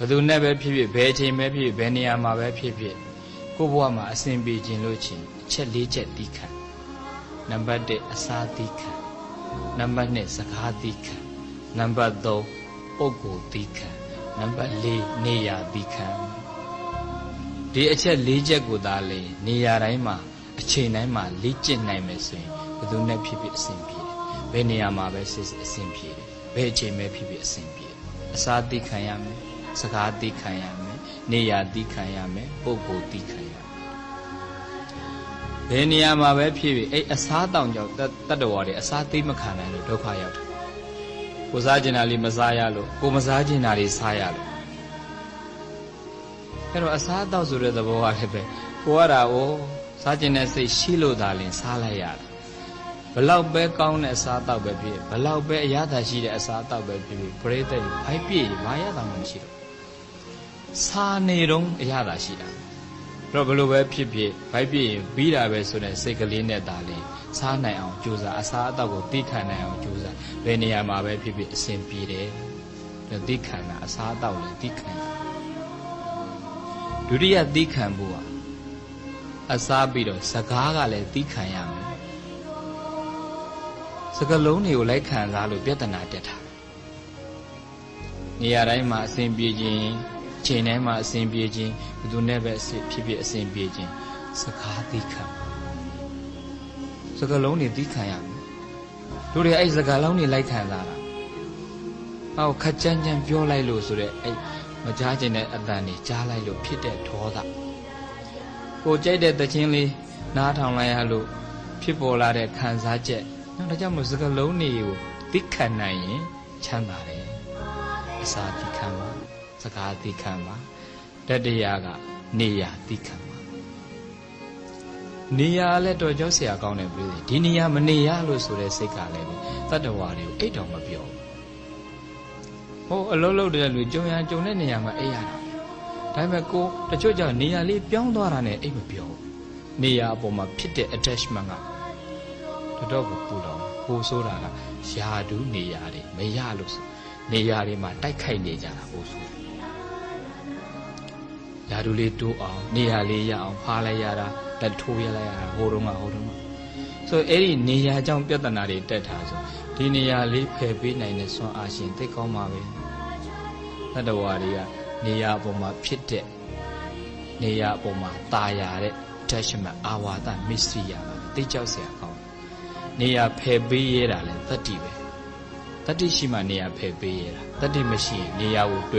ဘယ်သူနဲ့ပဲဖြစ်ဖြစ်ဘယ်အချိန်ပဲဖြစ်ဖြစ်ဘယ်နေရာမှာပဲဖြစ်ဖြစ်ကိုယ့်ဘဝမှာအစဉ်ပြေခြင်းလို့ချင်းအချက်၄ချက်သီးခံနံပါတ်1အစာသီးခံနံပါတ်2စကားသီးခံနံပါတ်3ပုဂ္ဂိုလ်သီးခံနံပါတ်4နေရာသီးခံဒီအချက်၄ချက်ကိုသာလေနေရာတိုင်းမှာအချိန်တိုင်းမှာလေ့ကျင့်နိုင်မယ်ဆိုရင်ဘယ်သူနဲ့ဖြစ်ဖြစ်အစဉ်ပြေတယ်ဘယ်နေရာမှာပဲစစ်စစ်အစဉ်ပြေတယ်ဘယ်အချိန်ပဲဖြစ်ဖြစ်အစဉ်ပြေတယ်အစာသီးခံရမယ် စကားသီးခံရမယ်နေရာသီးခံရမယ်ပုဂ္ဂိုလ်သီးခံရမယ်ဘယ်နေရာမှာပဲဖြစ်ဖြစ်အဲ့အစားတောင်ကြောင့်တတ္တဝါတွေအစားသိမခံနိုင်လို့ဒုက္ခရောက်တယ်ကိုစားကျင်တာလေးမစားရလို့ကိုမစားကျင်တာလေးစားရလို့အဲ့တော့အစားအသောက်ဆိုတဲ့သဘောကလည်းပဲကိုရတာ哦စားကျင်တဲ့စိတ်ရှိလို့သာလင်စားလိုက်ရတာ ဘလောက်ပဲကောင်းတဲ့အစားအသောက်ပဲဖြစ်ဘလောက်ပဲအရသာရှိတဲ့အစားအသောက်ပဲဖြစ်ဖြစ်ပရိသတ်ဘိုက်ပြည့်ဘာရတာမှမရှိတော့စားနေတော့အရသာရှိတာတော့ဘလို့ပဲဖြစ်ဖြစ်ဘိုက်ပြည့်ရင်ပြီးတာပဲဆိုတဲ့စိတ်ကလေးနဲ့သာလင်စားနိုင်အောင်ကြိုးစားအစားအသောက်ကိုသိခံနိုင်အောင်ကြိုးစားဘယ်နေရာမှာပဲဖြစ်ဖြစ်အစဉ်ပြေတယ်သိခံတာအစားအသောက်လည်းသိခံတာဒုတိယသိခံဖို့ဟာအစားပြီးတော့စကားကလည်းသိခံရမယ် စကလုံးတွေကိုလိုက်ခံစားလို့ပြဿနာတက်တာနေရာတိုင်းမှာအစဉ်ပြေခြင်းချိန်တိုင်းမှာအစဉ်ပြေခြင်းဘယ်သူနဲ့ပဲအစဉ်ဖြစ်ဖြစ်အစဉ်ပြေခြင်းစကားသိခံစကလုံးတွေသိခံရမယ်တို့တွေအဲ့စကားလုံးတွေလိုက်ခံစားတာဟောခက်ကြမ်းကြမ်းပြောလိုက်လို့ဆိုတော့အဲ့မကြားခြင်းတဲ့အတန်တွေကြားလိုက်လို့ဖြစ်တဲ့ဒေါသကိုကြိုက်တဲ့တခြင်းလေးနားထောင်လိုက်ရလို့ဖြစ်ပေါ်လာတဲ့ခံစားချက် နော်ဒါကြောင့်မို့စကလုံးတွေကိုသိခံနိုင်ရင်ချမ်းသာတယ်အစာသိခံပါစကားသိခံပါတတရားကနေရာသိခံပါနေရာလည်းတော်ကြောဆရာကောင်းတယ်ပြည်ဒီနေရာမနေရလို့ဆိုတဲ့စိတ်ကလည်းတတ္တဝါတွေကိုအိတ်တော်မပြောဟိုအလုံးလုံးတဲ့လူကြုံရကြုံတဲ့နေရာမှာအိတ်ရတာဒါပေမဲ့ကိုတချို့ကြောင့်နေရာလေးပြောင်းသွားတာနဲ့အိတ်မပြောနေရာအပေါ်မှာဖြစ်တဲ့ attachment က တော်တော်ကိုပူလောင်ပိုဆိုးတာကယာဒူးနေရာတွေမရလို့ဆိုနေရာတွေမှာတိုက်ခိုက်နေကြတာပိုဆိုးယာဒူးလေးတိုးအောင်နေရာလေးရအောင်ဖားလိုက်ရတာလက်ထိုးရလိုက်ရတာဟိုတုန်းကဟိုတုန်းကဆိုအဲ့ဒီနေရာကြောင့်ပြဿနာတွေတက်တာဆိုဒီနေရာလေးဖယ်ပေးနိုင်တဲ့စွမ်းအားရှင်သိကောင်းပါပဲတတ္တဝါတွေကနေရာအပေါ်မှာဖြစ်တဲ့နေရာအပေါ်မှာตาရတဲ့ attachment အာဝါဒ mystery ရပါသိကြောက်เสียကောင်း ်း နေရာဖယ်ပေးရတာလဲတတ္တိပဲတတ္တိရှိမှနေရာဖယ်ပေးရတာတတ္တိမရှိရင်နေရာကိုတွေ့